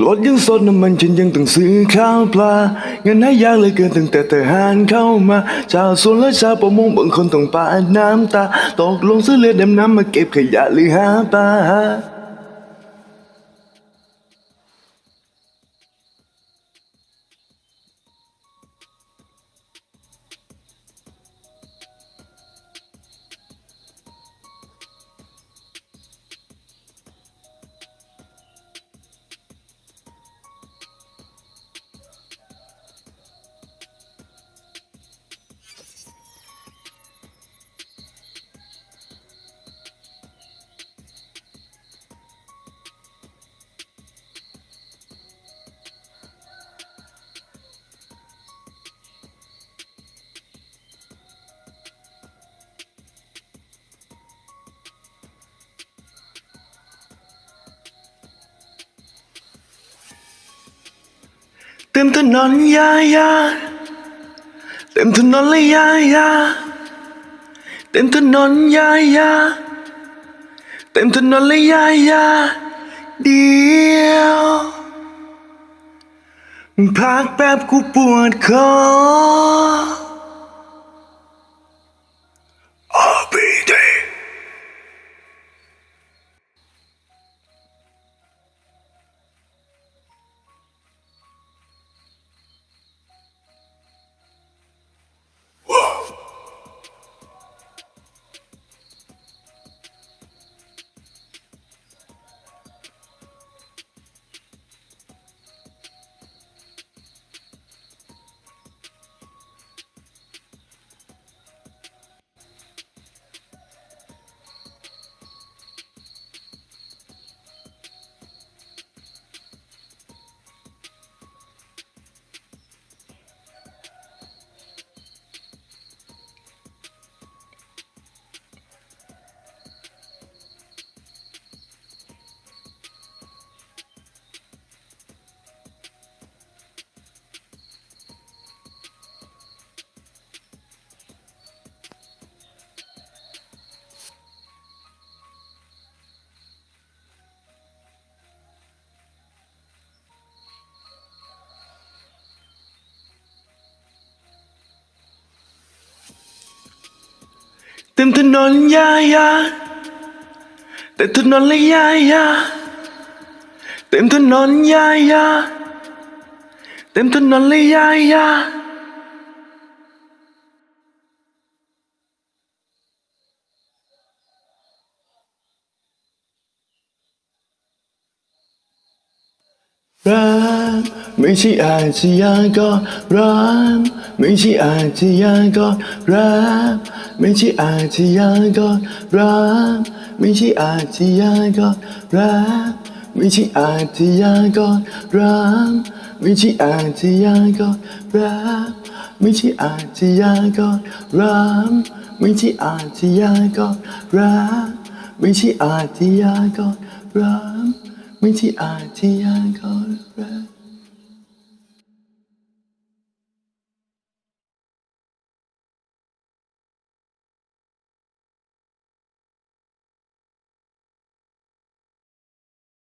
รถยังสดน้ำมันฉันยังต้องซื้อข้าวปลาเงินให้ยากเลยเกินตั้งแต่ทหารเข้ามาชาวสวนและชาวประมงบางคนต้องปาดน้ำตา ตกลงซื้อเรือดำน้ำมาเก็บขยะหรือหาปลา เต็มถนนยายาเต็มถนนเลยยายาเต็มถนนยายาเต็มถนนเลยยายาเดียวพักแป๊บกูปวดคอ tìm thức non yaya, tìm thức non lấy yaya, tìm thức non yaya, temtonnoljaja temtonnoljaja temtonnoljaja temtonnoljaja Right. นยายาเต็มถนนเลยยายาเต็มถนนยายาเต็มถนนเลยยายารักไม่ใช่อาชญากรรักไม่ใช่อาชญากรรักไม่ใช่อาชญากรรักไม่ใช่อาชญากรรักไม่ใช่อาชญากรรักไม่ใช่อาชญากรรักไม่ใช่อาชญากรรักไม่ใช่อาชญากรรักไม่ใช่อาชญากรรักไม่ใช่อาชญากรรัก